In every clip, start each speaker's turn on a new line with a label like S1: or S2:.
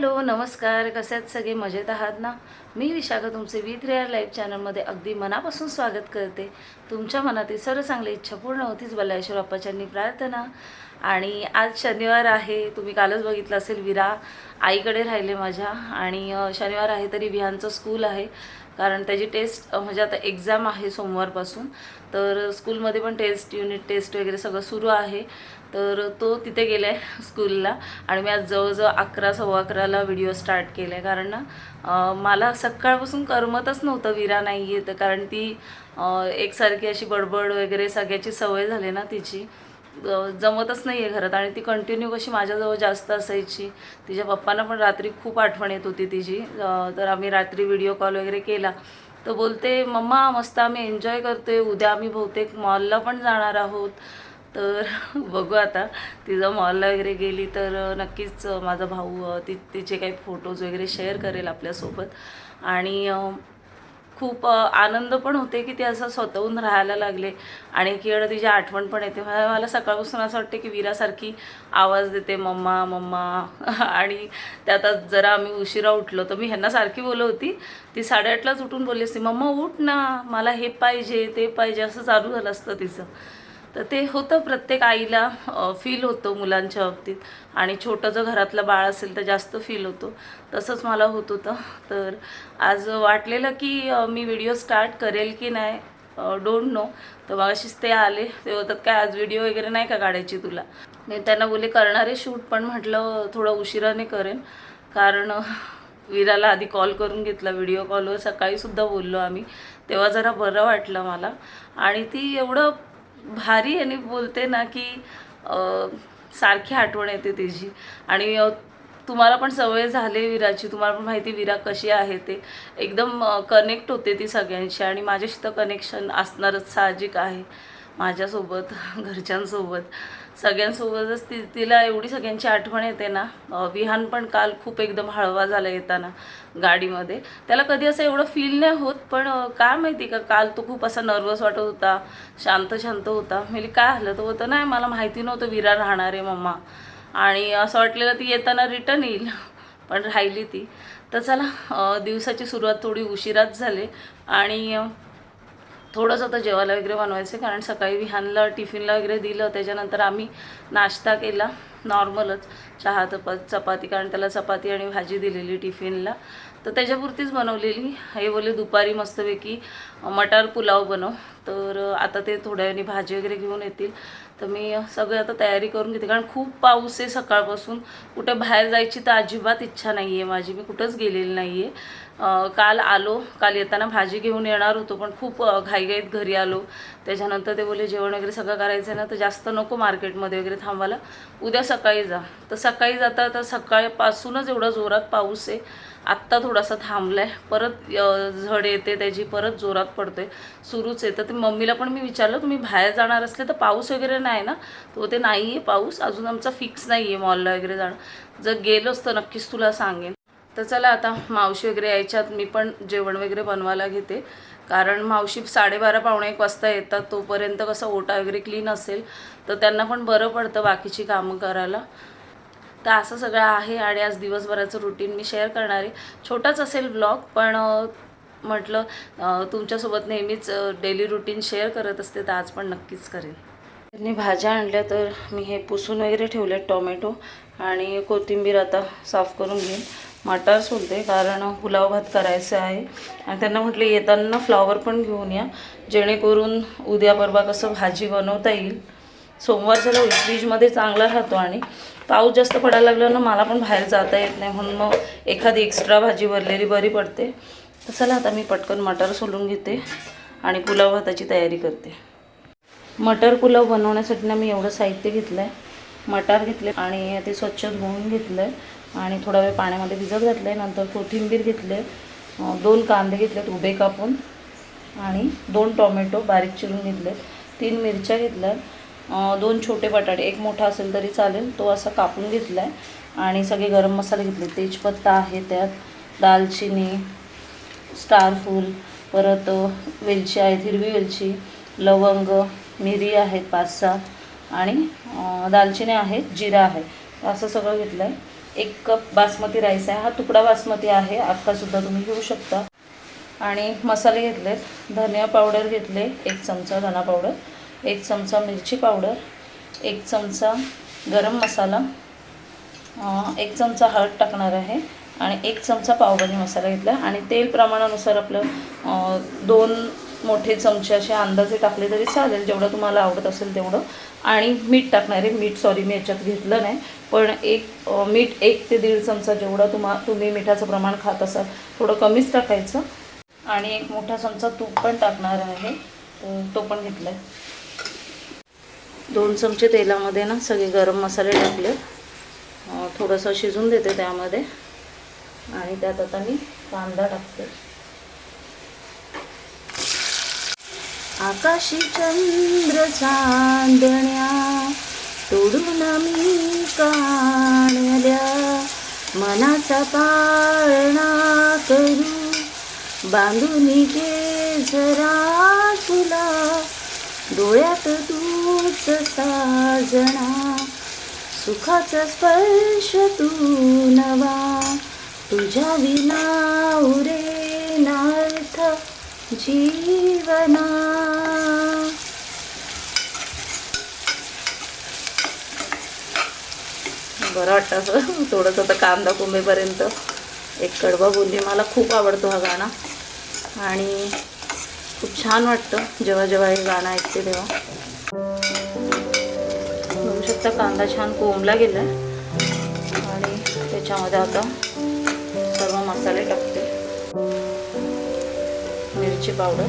S1: Hello नमस्कार. कसे आहेत सगळे मजेत आहात ना? मी विशाखा तुमचे विथ रेअर लाईव्ह चॅनलमध्ये अगदी मनापासून स्वागत करते. तुमच्या मनातील सर्व चांगली इच्छा पूर्ण होतीच बल्लाश्वर अप्पाच्यांनी प्रार्थना. आणि आज शनिवार आहे. तुम्ही कालच बघितलं असेल विरा आईकडे राहिले माझ्या. आणि शनिवार आहे तरी विहांचं स्कूल आहे. कारण त्याची टेस्ट म्हणजे आता एक्झाम आहे सोमवारपासून. तर स्कूलमध्ये पण टेस्ट युनिट टेस्ट वगैरे सगळं सुरू आहे. तर तो तिथे गेला आहे स्कूलला आणि मी आज जवळजवळ अकरा सव्वा अकराला व्हिडिओ स्टार्ट केला आहे कारण ना मला सकाळपासून करमतच नव्हतं विरा नाही आहे तर कारण ती एकसारखी अशी बडबड वगैरे सगळ्याची सवय झाली ना तिची. जमतच नाही आहे घरात आणि ती कंटिन्यू कशी माझ्याजवळ जास्त असायची. तिच्या पप्पांना पण रात्री खूप आठवण येत होती तिची. तर आम्ही रात्री व्हिडिओ कॉल वगैरे केला. तर बोलते मम्मा मस्त आम्ही एन्जॉय करतोय. उद्या आम्ही बहुतेक मॉलला पण जाणार आहोत. तर बघू आता. तिचं मॉलला वगैरे गेली तर नक्कीच माझा भाऊ ती ति तिचे काही फोटोज वगैरे शेअर करेल आपल्यासोबत. आणि खूप आनंद पण होते की ती असं स्वतःहून राहायला लागले. आणि एकीकडे तिची आठवण पण येते. मला सकाळपासून असं वाटते की वीरासारखी आवाज देते मम्मा मम्मा. आणि त्यात जरा आम्ही उशिरा उठलो. तर मी ह्यांना सारखी बोलवती होती ती साडेआठलाच उठून बोलली असती मम्मा उठ ना. मला हे पाहिजे ते पाहिजे असं चालू झालं असतं तिचं. तर ते होतं प्रत्येक आईला फील होतं मुलांच्या बाबतीत. आणि छोटं जर घरातलं बाळ असेल तर जास्त फील होतो. तसंच मला होत होतं. तर आज वाटलेलं की मी व्हिडिओ स्टार्ट करेल की नाही डोंट नो तर मगाशीच ते आले. ते होतात काय आज व्हिडिओ वगैरे नाही का काढायची तुला? मी त्यांना बोले करणारे शूट पण म्हटलं थोडं उशिराने करेन. कारण वीराला विराला आधी कॉल करून घेतला व्हिडिओ कॉलवर सकाळीसुद्धा बोललो आम्ही. तेव्हा जरा बरं वाटलं मला. आणि ती एवढं भारी आणि बोलते ना की सारखी आठवण येते तिची आणि तुम्हाला पण सवय झाली विराची. तुम्हाला पण माहिती विरा कशी आहे ते. एकदम कनेक्ट होते ती सगळ्यांशी. आणि माझ्याशी तर कनेक्शन असणारच साहजिक आहे. माझ्यासोबत घरच्यांसोबत. सगळ्यांसोबतच ती तिला एवढी सगळ्यांची आठवण येते ना. विहान पण काल खूप एकदम हळवा झाला येताना गाडीमध्ये. त्याला कधी असं एवढं फील नाही होत पण काय माहिती का काल तो खूप असा नर्वस वाटत होता शांत शांत होता. म्हणजे काय झालं? तर होतं नाही मला माहिती नव्हतं विरा राहणार आहे मम्मा. आणि असं वाटलेलं ती येताना रिटर्न येईल पण राहिली ती. तर चला दिवसाची सुरुवात थोडी उशिराच झाली. आणि थोडंसं आता जेवायला वगैरे बनवायचं कारण सकाळी विहानला टिफिनला वगैरे दिलं त्याच्यानंतर आम्ही नाश्ता केला नॉर्मलच. चहा चपा चपाती कारण त्याला चपाती आणि भाजी दिलेली टिफिनला. तर त्याच्यापुरतीच बनवलेली. हे बोलले दुपारी मस्तपैकी मटार पुलाव बनव. तर आता ते थोड्या वेळाने भाजी वगैरे घेऊन येतील. तर मी सगळं आता तयारी करून घेते कारण खूप पाऊस आहे सकाळपासून. कुठे बाहेर जायची तर अजिबात इच्छा नाही आहे माझी. मी कुठंच गेलेली नाही आहे काल आलो. काल येताना भाजी घेऊन येणार होतो पण खूप घाईघाईत घरी आलो. त्याच्यानंतर ते बोले जेवण वगैरे सगळं करायचं आहे ना तर जास्त नको मार्केटमध्ये वगैरे थांबायला. उद्या सकाळी जा. तर सकाळी जाता तर सकाळपासूनच एवढा जोरात पाऊस आहे. आत्ता थोडासा थांबला आहे परत झड येते त्याची परत जोरात पडते सुरूच आहे. तर ते मम्मीला पण मी विचारलं तुम्ही बाहेर जाणार असले तर पाऊस वगैरे नाही ना? तो ते नाही आहे पाऊस. अजून आमचा फिक्स नाही आहे मॉलला वगैरे जाणं. जर गेलोच तर नक्कीच तुला सांगेन. तर चला आता मावशी वगैरे यायच्यात. मी पण जेवण वगैरे बनवायला घेते. कारण मावशी साडेबारा पावणे एक वाजता येतात. तोपर्यंत कसं ओटा वगैरे क्लीन असेल तर त्यांना पण बरं पडतं बाकीची कामं करायला. तर असं सगळं आहे आणि आज दिवसभराचं रुटीन मी शेअर करणार आहे. छोटाच असेल व्लॉग पण म्हटलं तुमच्यासोबत नेहमीच डेली रुटीन शेअर करत असते तर आज पण नक्कीच करेन. त्यांनी भाज्या आणल्या तर मी हे पुसून वगैरे ठेवले टोमॅटो आणि कोथिंबीर आता साफ करून घेईन. मटार सोलते कारण पुलाव भात करायचं आहे. आणि त्यांना म्हटलं येताना फ्लॉवर पण घेऊन या. जेणेकरून उद्या परवा कसं भाजी बनवता येईल. सोमवारच्याला होईल फ्रीजमध्ये चांगला राहतो आणि पाऊस जास्त पडायला लागला ना मला पण बाहेर जाता येत नाही. म्हणून मग एखादी एक्स्ट्रा भाजी भरलेली बरी पडते. तर चला आता मी पटकन मटार सोलून घेते आणि पुलाव भाताची तयारी करते. मटर पुलाव बनवण्यासाठी ना मी एवढं साहित्य घेतलं आहे मटार घेतले आणि ते स्वच्छ धुवून घेतलं आहे आणि थोडा वेळ पाण्यामध्ये भिजत घातले आहे नंतर कोथिंबीर घेतले दोन कांदे घेतलेत उभे कापून आणि दोन टोमॅटो बारीक चिरून घेतले तीन मिरच्या घेतल्या दोन छोटे बटाटे एक मोठा असेल तरी चालेल तो असा कापून घेतला आहे आणि सगळे गरम मसाले घेतले तेजपत्ता आहे त्यात दालचिनी स्टारफूल परत वेलची आहेत हिरवी वेलची लवंग मिरी आहेत पाच सहा आणि दालचिनी आहेत जिरा आहे असं सगळं घेतलं आहे एक कप बासमती राईस आहे. हा तुकडा बासमती आहे. अख्खासुद्धा तुम्ही घेऊ शकता. आणि मसाले घेतलेत. धनिया पावडर घेतले. एक चमचा धना पावडर एक चमचा मिरची पावडर एक चमचा गरम मसाला एक चमचा हळद टाकणार आहे आणि एक चमचा पावभाजी मसाला घेतला. आणि तेल प्रमाणानुसार आपलं दोन मोठे चमचे असे अंदाजे टाकले तरी चालेल जेवढं तुम्हाला आवडत असेल तेवढं. आणि मीठ टाकणार आहे. मीठ सॉरी मी याच्यात घेतलं नाही. पण एक मीठ एक ते दीड चमचा जेवढा तुम्हा तुम्ही मिठाचं प्रमाण खात असाल थोडं कमीच टाकायचं. आणि एक मोठा चमचा तूप पण टाकणार आहे. तो पण घेतला आहे दोन चमचे तेलामध्ये ना सगळे गरम मसाले टाकले. थोडंसं शिजून देते त्यामध्ये. आणि त्यात आता मी कांदा टाकते. आकाशी चंद्र चांदण्या तोडून मी काढल्या. मनाचा पाळणा करू. बांधून घे जरा तुला. डोळ्यात तूच साजणा सुखाचा स्पर्श तू नवा. तुझ्या विना उरे नार्थ जीवना बरं वाटतं असं. थोडंसं आता कांदा कोंबेपर्यंत एक कडवा बोलली मला खूप आवडतो हा गाणं. आणि खूप छान वाटतं जेव्हा जेव्हा हे गाणं ऐकते तेव्हा. बघू शकता कांदा छान कोंबला गेला आणि त्याच्यामध्ये आता सर्व मसाले टाकतो. मिरची पावडर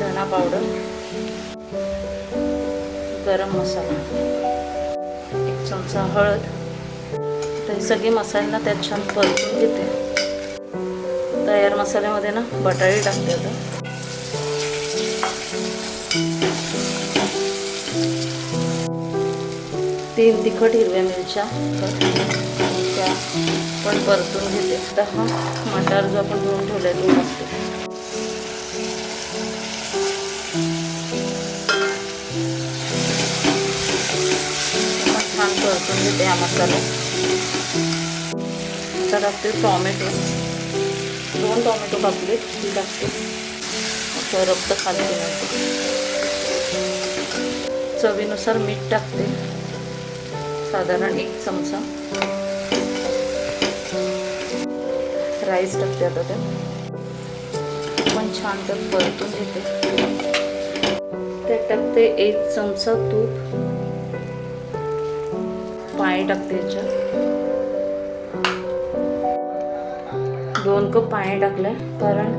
S1: धना पावडर गरम मसाला एक चमचा हळद. तर हे सगळे मसाले ना त्यात छान परतून घेते. तयार मसाल्यामध्ये ना बटाटे टाकते आता. तीन तिखट हिरव्या मिरच्या त्या पण परतून घेते. आता हा मटार जो आपण धुवून ठेवलाय तो छान परतून घेते हा मसाला आता टाकते टॉमॅटो. दोन टॉमॅटो कापले ती टाकते. असं रक्त खाली चवीनुसार मीठ टाकते. साधारण एक चमचा. राईस टाकते आता त्यात पण छान तर परतून घेते. त्यात टाकते एक चमचा तूप. पाणी टाकते याच्यात दोन कप पाणी टाकलंय. कारण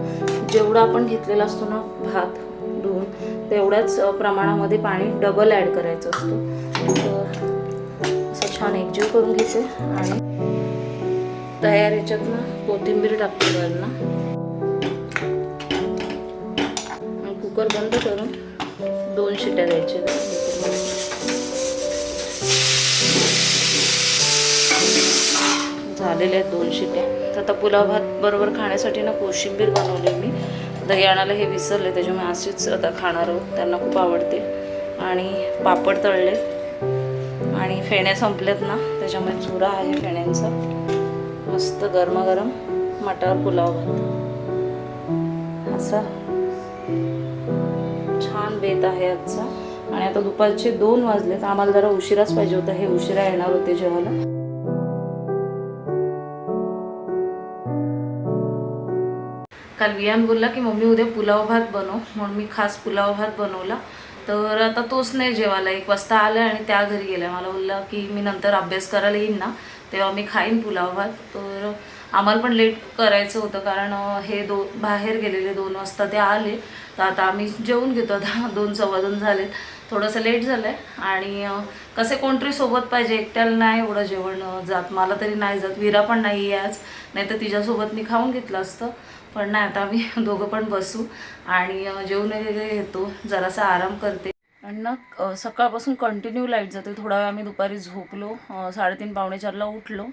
S1: जेवढा आपण घेतलेला असतो ना भात धुवून तेवढ्याच प्रमाणामध्ये पाणी डबल ॲड करायचं असतो. तर असं छान एकजीव करून घ्यायचे आणि तयार याच्यात ना कोथिंबीर टाकते वरनं कुकर बंद करून दोन शिट्या द्यायच्या. त्या झालेल्या आहेत दोन शिट्या. तर आता पुलाव भात बरोबर खाण्यासाठी ना कोशिंबीर बनवली मी. दही आणायला हे विसरले त्याच्यामुळे अशीच आता खाणार आहोत. त्यांना खूप आवडते. आणि पापड तळले. आणि फेण्या संपल्यात ना त्याच्यामुळे चुरा आहे फेण्यांचा. मस्त गरमागरम मटार पुलाव भात. असा. छान बेत आहे आजचा. आणि आता दुपारचे दोन वाजलेत. आम्हाला जरा उशिराच पाहिजे होता. हे उशिरा येणार होते जेवायला. काल वियान बोलला की मम्मी उद्या पुलाव भात बनव. म्हणून मी खास पुलाव भात बनवला. तर आता तोच नाही जेवायला. एक वाजता आला आणि त्या घरी गेला. मला बोलला की मी नंतर अभ्यास करायला येईन ना तेव्हा मी खाईन पुलाव भात. तर आम्हाला पण लेट करायचं होतं कारण हे दो बाहेर गेलेले दोन वाजता ते आले. तर आता आम्ही जेवून घेतो. आता दोन सव्वा दोन झालेत. थोडंसं लेट झालं आहे आणि कसे कोणतरी सोबत पाहिजे. एकट्याला नाही एवढं जेवण जात. मला तरी नाही जात. विरा पण नाही आहे आज. नाही तर तिच्यासोबत मी खाऊन घेतलं असतं. पण नाही आता आम्ही दोघं पण बसू आणि जेवण वगैरे घेतो. जरासा आराम करते. आणि ना सकाळपासून कंटिन्यू लाइट जाते थोडा वेळ आम्ही दुपारी झोपलो. साडेतीन पावणेचारला उठलो.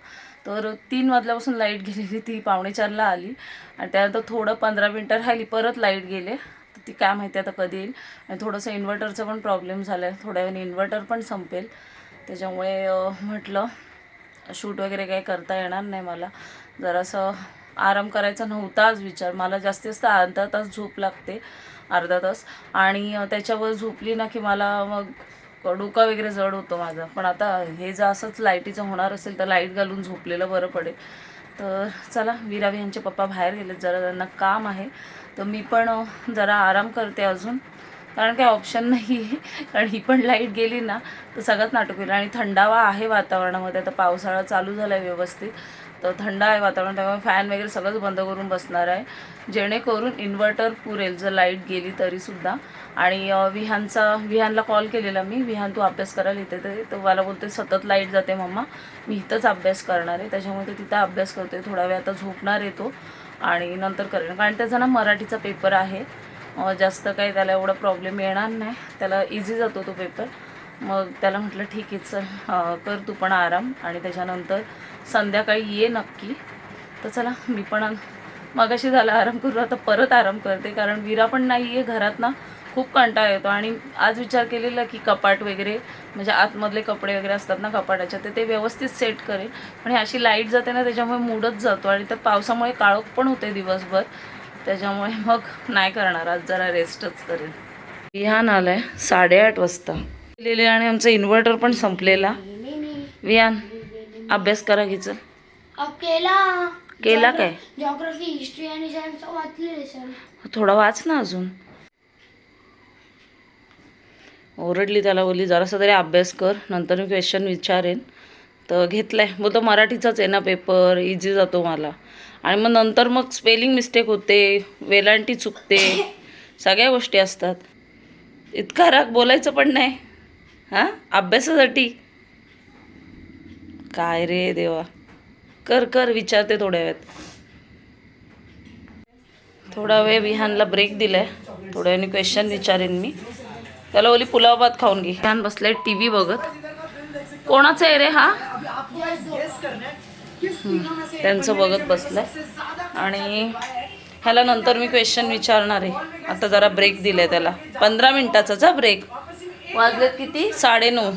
S1: तर तीन वाजल्यापासून लाइट गेलेली. ती पावणेचारला आली. आणि त्यानंतर थोडं पंधरा मिनटं राहिली. परत लाइट गेले. तर ती काय माहिती आता कधी येईल. आणि थोडंसं इन्व्हर्टरचा पण प्रॉब्लेम झाला आहे थोड्या वेळाने इन्व्हर्टर पण संपेल. त्याच्यामुळे म्हटलं शूट वगैरे काही करता येणार नाही मला. जरासं आराम करायचा नव्हताच विचार. मला जास्तीत जास्त अर्धा तास झोप लागते अर्धा तास. आणि त्याच्यावर झोपली ना की मला मग डोका वगैरे जड होतो माझा. पण आता हे जर असंच लाईटीचं होणार असेल तर लाइट घालून झोपलेलं बरं पडेल. तर चला विरावी यांचे पप्पा बाहेर गेलेत. जरा त्यांना काम आहे. तर मी पण जरा आराम करते अजून. कारण काही ऑप्शन नाही आहे कारण ही पण लाइट गेली ना तर सगळंच नाटक होईल. आणि थंडावा आहे वातावरणामध्ये. आता पावसाळा चालू झाला आहे व्यवस्थित. तर थंड आहे वातावरण. त्यामुळे फॅन वगैरे सगळंच बंद करून बसणार आहे. जेणेकरून इन्व्हर्टर पुरेल. जर लाइट गेली तरीसुद्धा आणि विहानचा विहानला कॉल केलेला मी. विहान तू अभ्यास करायला इथे ते. तर मला बोलते सतत लाइट जाते मम्मा. मी इथंच अभ्यास करणार आहे. त्याच्यामुळे तो तिथं अभ्यास करते थोडा वेळ आता झोपणार आहे तो. आणि नंतर करेन. कारण त्याचा ना मराठीचा पेपर आहे. जास्त काही त्याला एवढा प्रॉब्लेम येणार नाही. त्याला इझी जातो तो पेपर मग त्याला म्हटलं ठीक आहे चल कर तू पण आराम. आणि त्याच्यानंतर संध्याकाळी ये नक्की. तर चला मी पण मगाशी झाला आराम करू आता परत आराम करते. कारण विरा पण नाही आहे घरात ना खूप कंटाळा येतो. आणि आज विचार केलेला की कपाट वगैरे म्हणजे आतमधले कपडे वगैरे असतात ना कपाटाच्या ते ते व्यवस्थित सेट करेल. पण अशी लाइट जाते ना त्याच्यामुळे मूडच जातो. आणि त्या पावसामुळे काळोख पण होते दिवसभर. त्याच्यामुळे मग नाही करणार आज जरा रेस्टच करेल विहान आलाय साडेआठ वाजता. गेलेले आणि आमचं इन्व्हर्टर पण संपलेला. विहान अभ्यास करा घ्यायचं
S2: केला
S1: केला काय?
S2: जॉग्राफी हिस्ट्री आणि सायन्स सर
S1: थोडा वाच ना अजून. ओरडली त्याला बोलली जरासा तरी अभ्यास कर नंतर मी क्वेश्चन विचारेन. तर घेतलाय. बोलतो मराठीचाच आहे ना पेपर इझी जातो मला. आणि मग नंतर मग स्पेलिंग मिस्टेक होते वेलांटी चुकते सगळ्या गोष्टी असतात. इतका राग बोलायचं पण नाही. हां? अभ्यासासाठी? काय रे देवा? कर कर विचारते थोड्या वेळात. थोडा वेळ विहानला ब्रेक दिलाय. थोड्या वेळाने क्वेश्चन विचारेन मी. त्याला ओली पुलाव भात खाऊन घे. विहान बसलाय टी व्ही बघत. कोणाचं आहे रे हा? त्यांचं बघत बसलाय आणि ह्याला नंतर मी क्वेश्चन विचारणार आहे. आता जरा ब्रेक दिलाय त्याला. पंधरा मिनिटाचाच ब्रेक वाजलेत किती? साडेनऊ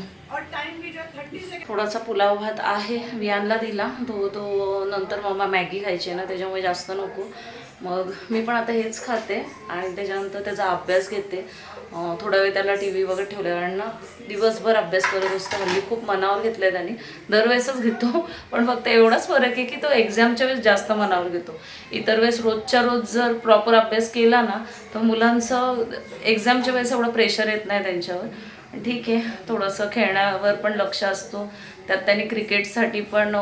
S1: थोडासा पुलाव भात आहे. विहानला दिला. तो तो नंतर मम्मा मॅगी खायची आहे ना त्याच्यामुळे जास्त नको. मग मी पण आता हेच खाते आणि त्याच्यानंतर त्याचा अभ्यास घेते. थोडा वेळ त्याला टी व्ही वगैरे ठेवल्या कारण दिवसभर अभ्यास करत असतो. हल्ली खूप मनावर घेतलं आहे त्यांनी. दरवेळेसच घेतो. पण फक्त एवढाच फरक आहे की तो एक्झामच्या वेळेस जास्त मनावर घेतो. इतर वेळेस रोजच्या रोज जर प्रॉपर अभ्यास केला ना तर मुलांचं एक्झामच्या वेळेस एवढं प्रेशर येत नाही त्यांच्यावर. ठीक आहे थोडंसं खेळण्यावर पण लक्ष असतो. त्यात त्यांनी क्रिकेटसाठी पण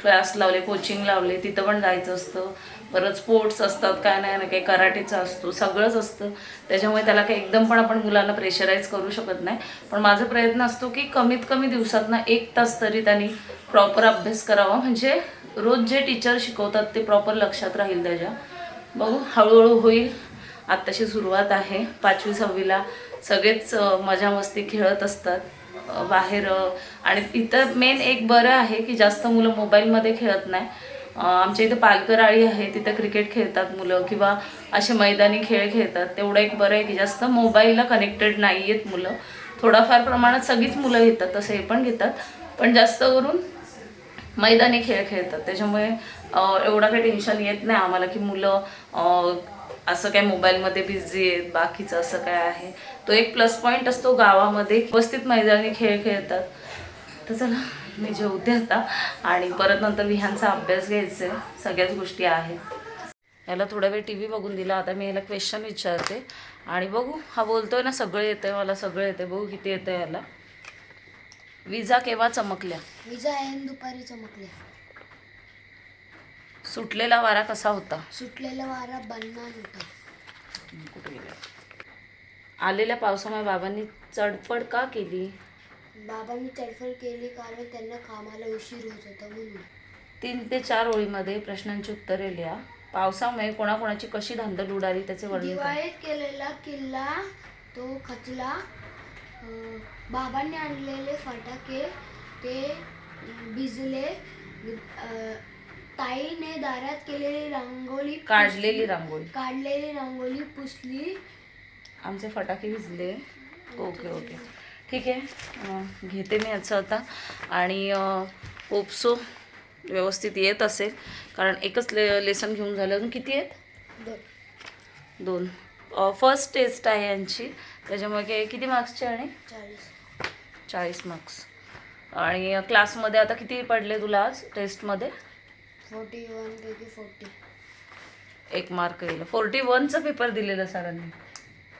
S1: क्लास लावले कोचिंग लावले तिथं पण जायचं असतं. परत स्पोर्ट्स असतात काय नाही ना काही कराटेचं असतो सगळंच असतं. त्याच्यामुळे त्याला काही एकदम पण आपण मुलांना प्रेशराईज करू शकत नाही. पण माझा प्रयत्न असतो की कमीत कमी दिवसात ना एक तास तरी त्यांनी प्रॉपर अभ्यास करावा. म्हणजे रोज जे टीचर शिकवतात ते प्रॉपर लक्षात राहील त्याच्या. बघू हळूहळू होईल. आत्ताशी सुरुवात आहे. पाचवी सहावीला सगळेच मजा मस्ती खेळत असतात बाहेर आणि इथं मेन एक बरं आहे की जास्त मुलं मोबाईलमध्ये खेळत नाही. आमच्या इथं पालकर आळी आहे तिथं क्रिकेट खेळतात मुलं किंवा असे मैदानी खेळ खेळतात. तेवढं एक बरं आहे की जास्त मोबाईलला कनेक्टेड नाही आहेत मुलं. थोडाफार प्रमाणात सगळीच मुलं घेतात तसं हे पण घेतात. पण जास्त करून मैदानी खेळ खेळतात. त्याच्यामुळे एवढा काही टेन्शन येत नाही आम्हाला की मुलं असं काय मोबाईलमध्ये बिझी आहेत बाकीचं असं काय आहे. तो एक प्लस पॉईंट असतो गावामध्ये. व्यवस्थित मैदानी खेळ खेळतात. तर चला. मी जेवते आता. आणि परत नंतर विहानचा अभ्यास घ्यायचा आहे सगळ्याच गोष्टी आहेत. याला थोडा वेळ टी व्ही बघून दिला. आता मी याला क्वेश्चन विचारते. आणि बघू हा बोलतोय ना सगळं येतंय मला सगळं येतंय. बघू किती येतंय याला. विजा केव्हा चमकल्या?
S2: विजा ऐन दुपारी चमकल्या.
S1: सुटलेला वारा कसा होता?
S2: सुटलेला वारा बन्नान होता.
S1: कुठे गेला आलेल्या पावसामुळे बाबांनी चडपड का केली?
S2: बाबांनी तडफड केली कारण त्यांना कामाला उशीर होत होता म्हणून.
S1: तीन ते चार ओळीमध्ये प्रश्नांची उत्तरे लिहा. पावसामुळे कोणाकोणाची कशी धांदल उडाली त्याचे वर्णन करा.
S2: दिवाळीत केलेला किल्ला तो खचला. अं, बाबांनी आणलेले फटाके ते अं, भिजले. अं, ताईने दारात केलेली रांगोळी
S1: काढलेली रांगोळी.
S2: काढलेली रांगोळी पुसली.
S1: आमचे फटाके भिजले. Okay okay. ठीक आहे. घेते मी याचं आता. आणि अं, होप सो व्यवस्थित येत असेल. कारण एकच ले लेसन घेऊन झालं. अजून किती आहेत?
S2: दोन.
S1: दोन. फर्स्ट टेस्ट आहे यांची. त्याच्यामुळे काय किती मार्क्सचे आणि?
S2: चाळीस.
S1: चाळीस मार्क्स आणि क्लासमध्ये आता किती पडले तुला आज टेस्टमध्ये
S2: फोर्टी वनपैकी फोर्टी
S1: एक मार्क गेलं. फोर्टी वनचा पेपर दिलेला सरांनी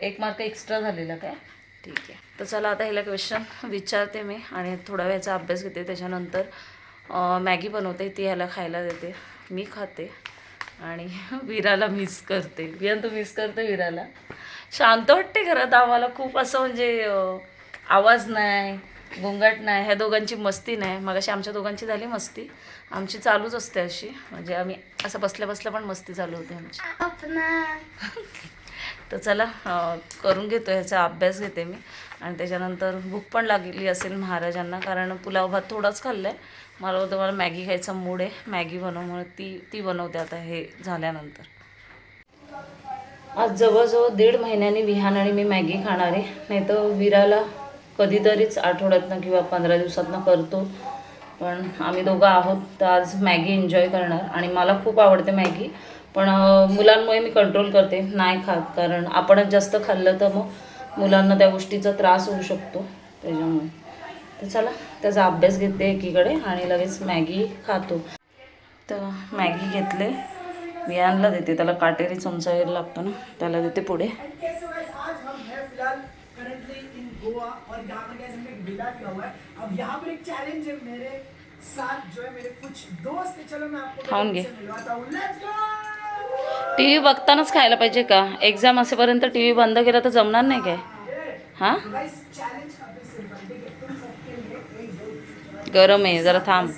S1: एक मार्क एक्स्ट्रा झालेला काय? ठीक आहे. तर चला आता ह्याला क्वेश्चन विचारते मी आणि थोडा वेळचा अभ्यास घेते. त्याच्यानंतर मॅगी बनवते ती ह्याला खायला देते. मी खाते आणि विराला मिस करते. विरान तू मिस करते विराला? शांत वाटते घरात आम्हाला. खूप असं म्हणजे आवाज नाही गोंगाट नाही. ह्या दोघांची मस्ती नाही. मगाशी आमच्या दोघांची झाली मस्ती. आमची चालूच असते अशी. म्हणजे आम्ही असं बसल्या बसल्या पण मस्ती चालू होते आमची. तर चला करून घेतो ह्याचा अभ्यास घेते मी. आणि त्याच्यानंतर भूक पण लागली असेल महाराजांना कारण पुलाव भात थोडाच खाल्ला आहे मला होतं मला मॅगी खायचा मूड आहे. मॅगी बनव म्हणून ती ती बनवते आता हे झाल्यानंतर. आज जवळजवळ दीड महिन्याने विहान आणि मी मॅगी खाणार आहे. नाही तर विराला कधीतरीच आठवड्यातनं किंवा पंधरा दिवसातनं करतो. पण आम्ही दोघं आहोत तर आज मॅगी एन्जॉय करणार. आणि मला खूप आवडते मॅगी. पण मुलांमुळे मी कंट्रोल करते नाही खात. कारण आपणच जास्त खाल्लं तर मग मुलांना त्या गोष्टीचा त्रास होऊ शकतो. त्याच्यामुळे. तर चला त्याचा अभ्यास घेते एकीकडे आणि लगेच मॅगी खातो. तर मॅगी घेतले. वियांना देते. त्याला काटेरी चमचा वगैरे लागतो ना. त्याला देते पुढे. खाऊन घे. टी व्ही बघतानाच खायला पाहिजे का? एक्झाम असेपर्यंत टी व्ही बंद केला तर जमणार नाही काय? हां? गरम आहे जरा थांब.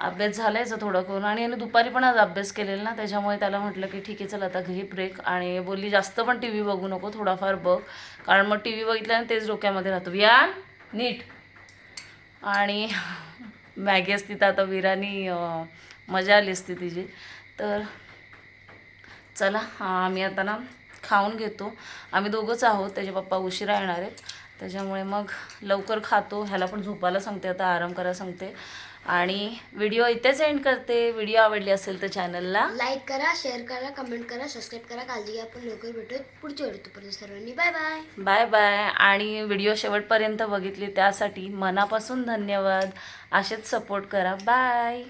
S1: अभ्यास झालायचा थोडा करून. आणि याने दुपारी पण आज अभ्यास केलेला ना त्याच्यामुळे त्याला म्हटलं की ठीक आहे चल आता घे ब्रेक आणि बोलली जास्त पण टी व्ही बघू नको थोडाफार बघ. कारण मग टी व्ही बघितल्याने तेच डोक्यामध्ये राहतो. या नीट. आणि मॅगी असती तर आता विरानी मजा आली असती तिची. तर चला हा, आम्ही आता ना खाऊन घेतो. आम्ही दोघंच आहोत त्याचे पप्पा उशिरा येणार आहेत. त्याच्यामुळे मग लवकर खातो. ह्याला पण झोपायला सांगते आता आराम करायला सांगते. आणि व्हिडिओ इथेच एंड करते. व्हिडिओ आवडली असेल तर चॅनलला
S2: लाईक करा शेअर करा कमेंट करा सबस्क्राईब करा. काळजी घ्या आपण लवकर भेटूयात पुढच्या तोपर्यंत सर्वांनी बाय बाय
S1: बाय बाय आणि व्हिडिओ शेवटपर्यंत बघितली त्यासाठी मनापासून धन्यवाद. असेच सपोर्ट करा. बाय